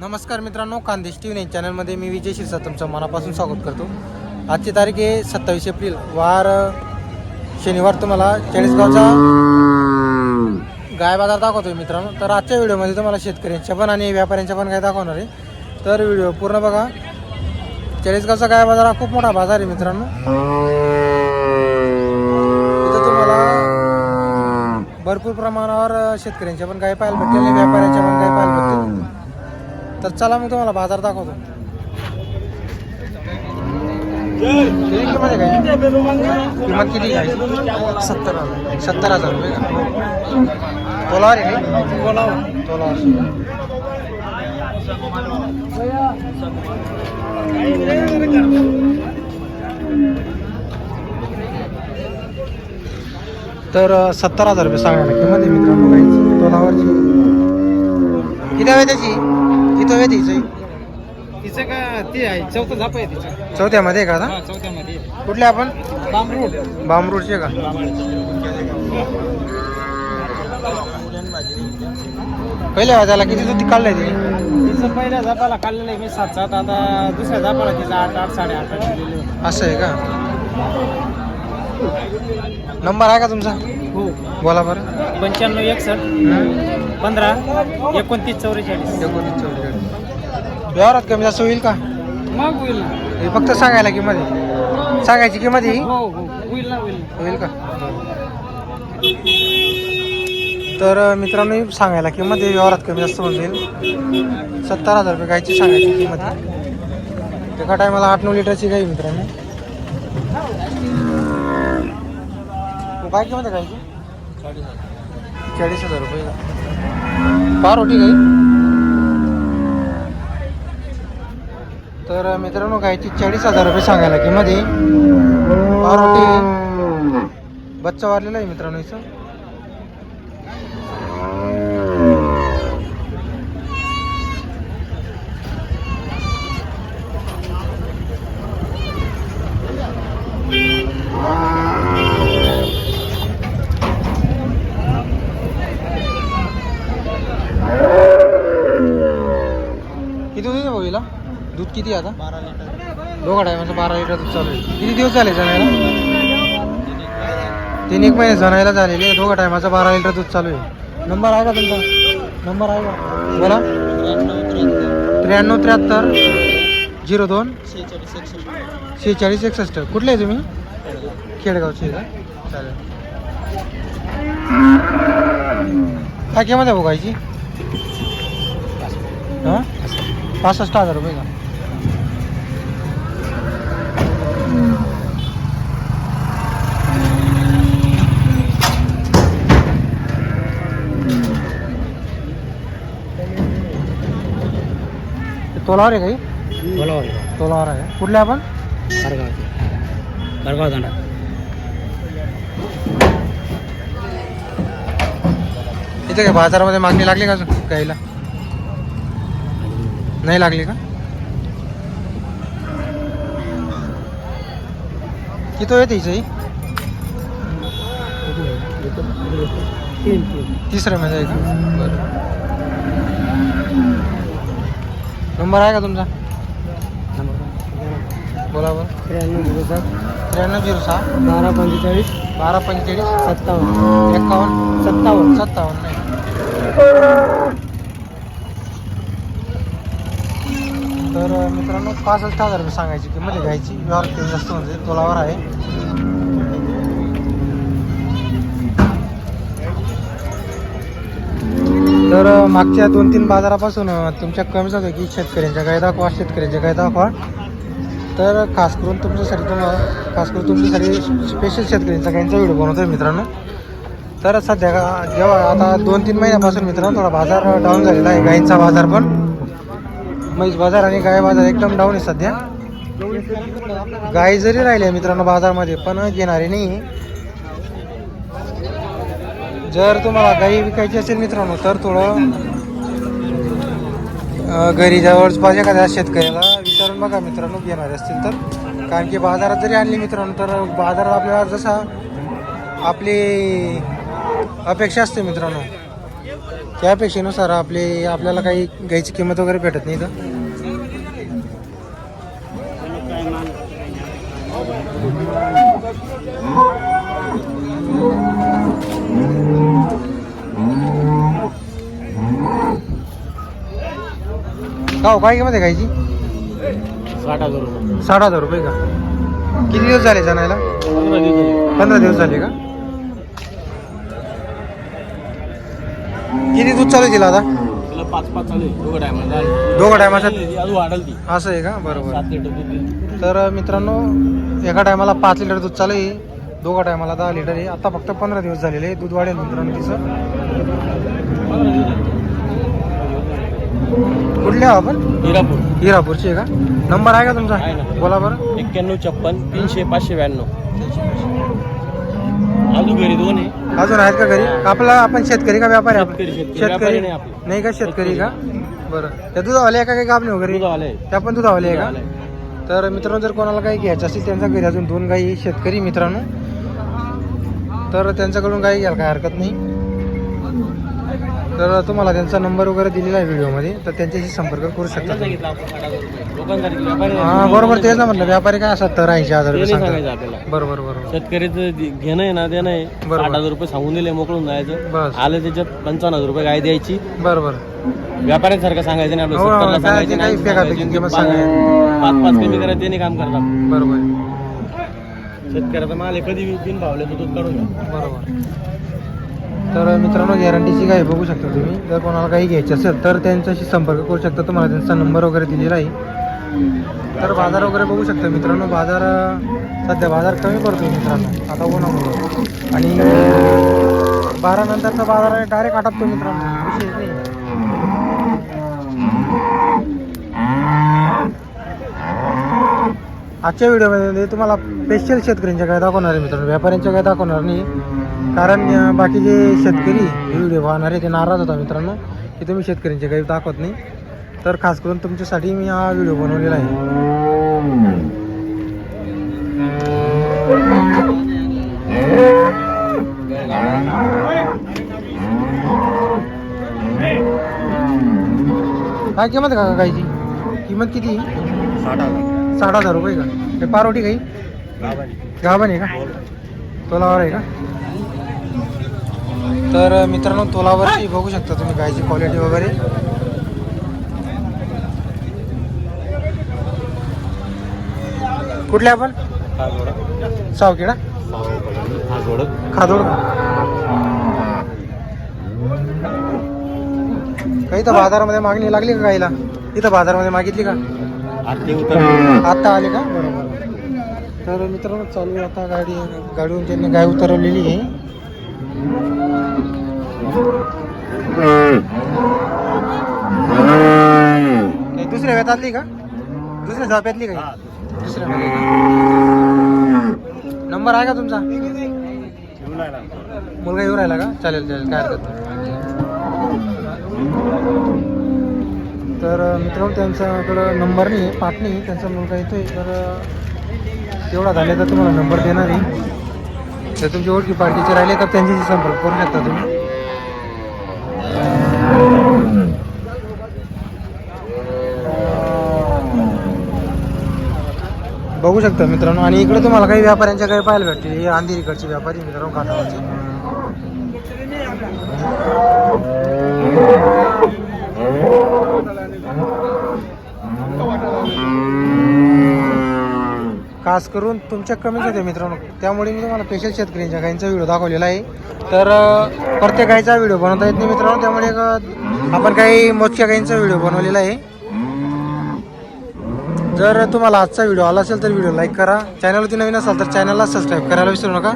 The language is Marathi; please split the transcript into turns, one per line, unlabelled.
नमस्कार मित्रांनो खानदेश टी व्ही चॅनलमध्ये मी विजय शिरसा तुमचं मनापासून स्वागत करतो. आजची तारीख आहे सत्तावीस एप्रिल वार शनिवार तुम्हाला चाळीसगावचा गाय बाजार दाखवतोय मित्रांनो. तर आजच्या व्हिडिओमध्ये तुम्हाला शेतकऱ्यांच्या पण आणि व्यापाऱ्यांच्या पण काय दाखवणार आहे. तर व्हिडिओ पूर्ण बघा. चाळीसगावचा गाय बाजार हा खूप मोठा बाजार आहे मित्रांनो. इथं तुम्हाला भरपूर प्रमाणावर शेतकऱ्यांच्या पण गाय पाहायला भेटतील आणि व्यापाऱ्यांच्या पण गाय पाहायला भेटतील. तर चला मी तुम्हाला बाजार दाखवतो. किंमत आहे काय किती घ्यायची सत्तर हजार. सत्तर हजार रुपये का? तोलावर आहे काय तोलावर तर सत्तर हजार रुपये सांगायला किंमत आहे मित्रांनो गाईची तोलावरची. किती हवे त्याची? किती हवे तिची.
तिचं का ती आहे. चौथं झाप आहे तिचं.
चौथ्यामध्ये आहे का आता?
चौथ्यामध्ये
कुठले आपण?
बांबरूट
बामरूडचे का? पहिले त्याला किती दूध काढलंय ते
तिचं पहिल्या झापाला काढलेलं आहे मी सात सात. आता दुसऱ्या झापाला तिचं आठ आठ साडेआठ आठ दिलेले.
असं आहे का? नंबर आहे का तुमचा?
हो.
बोला बरं.
पंच्याण्णव एकसष्ट
हं?
पंधरा एकोणतीस चौवेचाळीस.
एकोणीस चौवेचाळीस. व्यवहारात कमी जास्त होईल का?
मग होईल ना.
हे फक्त सांगायला किंमत आहे. सांगायची किंमत आहे ही?
हो हो. होईल ना होईल ना.
होईल का? तर अ, मित्रांनो ही सांगायला किंमत आहे. व्यवहारात कमी जास्त होऊन जाईल. सत्तर हजार रुपये गायची सांगायची किंमत आहे. एका टायमाला आठ नऊ लिटरची गाई मित्रांनो. काय किंमत आहे गायची चाळीस हजार. रुपये. का फार होती गाई? तर मित्रांनो गायची चाळीस हजार रुपये सांगायला किंमत मध्ये बच्चा वारलेला आहे मित्रांनो इथं. Wow दूध आहे भाऊ हिला दूध किती आता?
बारा लिटर.
दोघा टायमाचं बारा लिटर दूध चालू आहे. किती दिवस झाले जणायला तीन एक महिने जणायला झालेले दोघा टायमाचं बारा लिटर दूध चालू आहे. नंबर आहे का तुमचा? नंबर आहे का? बोला. त्र्याण्णव त्र्याहत्तर झिरो दोन
शेहेचाळीस एकसष्ट.
कुठले आहे तुम्ही? खेडगावचे का? चालेल. काय किंमत आहे बघायची. हां? पासष्ट हजार रुपये का? तोलावर आहे काही
बोला
तोलावर आहे. कुठले आपण?
कारगाव कारगाव दांडा.
इथे काय बाजारामध्ये मागणी लागली का अजून गाईला? नाही लागली का? किती येते हिचं
तीन तीन.
तिसरं आहे का बरं. नंबर आहे का तुमचा? बोला बरं.
त्र्याण्णव झिरो सात.
त्र्याण्णव झिरो सहा
बारा पंचेचाळीस.
बारा पंचेचाळीस.
सत्तावन्न.
एकावन्न.
सत्तावन्न.
सत्तावन्न नाही. तर अं, मित्रांनो पासष्ट हजार रुपये सांगायची किंमत आहे घ्यायची. व्यवहार जास्त म्हणजे तोलावर आहे. तर मागच्या दोन तीन बाजारापासून तुमच्या कमी जातो की शेतकऱ्यांच्या गाय दाखवा शेतकऱ्यांच्या गाय दाखवा. तर खास करून तुमच्यासाठी तुम्हाला खास करून तुमच्यासाठी स्पेशल शेतकऱ्यांचा गायींचा व्हिडिओ आहे मित्रांनो. तर सध्या का- जेव्हा आता दोन तीन महिन्यापासून मित्रांनो थोडा बाजार डाऊन झालेला आहे गायींचा बाजार पण. म्हैस बाजार आणि गाय बाजार एकदम डाऊन आहे सध्या. गाय जरी राहिल्या मित्रांनो बाजारमध्ये पण येणारी नाही. जर तुम्हाला गाई विकायची असेल मित्रांनो तर थोडं घरी जवळपास एखाद्या शेतकऱ्याला विचारून बघा मित्रांनो घेणारे असतील तर. कारण की बाजारात जरी आणली मित्रांनो तर बाजारात आपल्याला जसा आपली अपेक्षा असते मित्रांनो त्या अपेक्षेनुसार आपले आपल्याला काही गाईची किंमत वगैरे भेटत नाही तर हो, काय किंमत आहे गाईची?
साठ हजार रुपये.
साठ हजार रुपये का? किती दिवस झाले जाणायला?
पंधरा दिवस
पंधरा दिवस झाले का? किती दूध चालू तिला आता?
तिला पाच पाच चालू आहे. दोघं टायमाला
दोघं टायमाच्या
अजून वाढल ती
असं आहे का? बरोबर.
सात लिटर दूध देईल.
तर मित्रांनो एका टायमाला पाच लिटर दूध चालू आहे. दोघा टायमाला दहा लिटर आहे. आता फक्त पंधरा दिवस झालेले आहे. दूध वाढेल मित्रांनो तिचं.
पंधरा दिवस आहे.
कुठले आहो आपण?
हिरापूर.
हिरापूरची का? नंबर आहे का
आहे
तुमचा
ना.
बोला बरं.
एक्क्याण्णव छप्पन तीनशे पाचशे ब्याण्णव. अजून घरी दोन आहे.
अजून आहेत का घरी? आपला आपण शेतकरी का व्यापारी आपण?
शेतकरी, शेतकरी. व्यापारी नाही आपले.
नाही का शेतकरी का? बरं. त्या दुधावाले आहे का काही गाबणे वगैरे?
दुधावाले आहे.
त्या पण दुधावाले आहे
दुधावाले
का तर मित्रांनो जर कोणाला काही घ्यायचं असेल त्यांच्या घरी अजून दोन गाई शेतकरी मित्रांनो तर त्यांच्याकडून गाई घ्यायला काही हरकत नाही. तर तुम्हाला त्यांचा नंबर वगैरे दिलेला आहे व्हिडिओमध्ये तर त्यांच्याशी संपर्क करू शकता
त्यांना
हा बरोबर तेच ना म्हटलं व्यापारी काय सत्तर ऐंशी हजार
ते
रुपये
सांगायचं
सांगतात.
आपल्याला.
बरोबर बरोबर.
शेतकऱ्याचं घेणं आहे ना देणं आहे.
बरोबर.
साठ हजार रुपये सांगून दिले मोकळून जायचं.
बस.
आलं त्याच्यात पंचावन्न हजार रुपये गाय द्यायची.
बरोबर.
व्यापाऱ्यांसारखं सांगायचं नाही आपलं
हो,
सत्तरला
काय
सांगायचं
ते
नाही
काही फेकाफेकी
सांगायचं.
किंमत
पाच
सांगायचं.
पाच पाच कमी करायचं ते नाही काम करतात.
बरोबर.
शेतकऱ्याचा माल आहे कधी बिन भावले तो दूध काढून घ्या.
बरोबर. तर मित्रांनो गॅरंटीची गाय बघू शकता तुम्ही. जर कोणाला काही घ्यायची असेल तर त्यांच्याशी संपर्क करू शकता. तुम्हाला त्यांचा नंबर वगैरे दिलेला आहे. तर बाजार वगैरे बघू शकता मित्रांनो. बाजार सध्या बाजार कमी पडतो मित्रांनो. आता उन्हामुळे. आणि बारा नंतरचा बाजार डायरेक्ट आटपतो मित्रांनो. नाही. आजच्या व्हिडिओमध्ये तुम्हाला स्पेशल शेतकऱ्यांच्या काय दाखवणार आहे मित्रांनो. व्यापाऱ्यांच्या काय दाखवणार नाही. कारण बाकी बाकीचे शेतकरी व्हिडिओ पाहणारे ते नाराज होता मित्रांनो की तुम्ही शेतकऱ्यांचे काही दाखवत नाही. तर खास करून तुमच्यासाठी मी हा व्हिडिओ बनवलेला आहे. काय किंमत आहे का काहीची किंमत किती?
साठ हजार
साठ हजार रुपये का? हे पारोटी काही? गाभण आहे का? तोलावर आहे का? तर मित्रांनो तोलावरची बघू शकता तुम्ही गायची क्वालिटी वगैरे. कुठले आपण?
घोडा
खादोड काही तर बाजारामध्ये मागणी लागली का गाईला इथं बाजारामध्ये मागितली का? आता आले का? बरोबर. तर मित्रांनो चालू आता गाडी. गाडीवरून त्यांनी गाय उतरवलेली आहे दुसऱ्या वेतातली का? दुसऱ्या झाप्यातली का दुसऱ्या नंबर आहे का तुमचा? मुलगा येऊ राहिला का? चालेल चालेल काय हरकत नाही. तर मित्रांनो त्यांच्याकडं नंबर नाही पाठ नाही त्यांचा मुलगा येतोय तर तेवढा झाले तर तुम्हाला नंबर देणार आहे. तर तुमची ओळखी पार्टीचे राहिले तर त्यांच्याशी संपर्क करू शकता तुम्ही? बघू शकता मित्रांनो. आणि इकडे तुम्हाला काही व्यापाऱ्यांच्या काही पाहायला भेटतील. हे अंधेरीकडचे व्यापारी मित्रांनो काठावरचे खास करून तुमच्या कमीच होत्या मित्रांनो. त्यामुळे मी तुम्हाला स्पेशल शेतकऱ्यांच्या गायींचा व्हिडिओ दाखवलेला आहे. तर प्रत्येक गायीचा व्हिडिओ बनवता येत नाही मित्रांनो. त्यामुळे आपण काही मोजक्या गायींचा व्हिडिओ बनवलेला आहे. जर तुम्हाला आजचा व्हिडिओ आला असेल तर व्हिडिओ लाईक करा. चॅनलवरती नवीन असाल तर चॅनलला सबस्क्राईब करायला विसरू नका.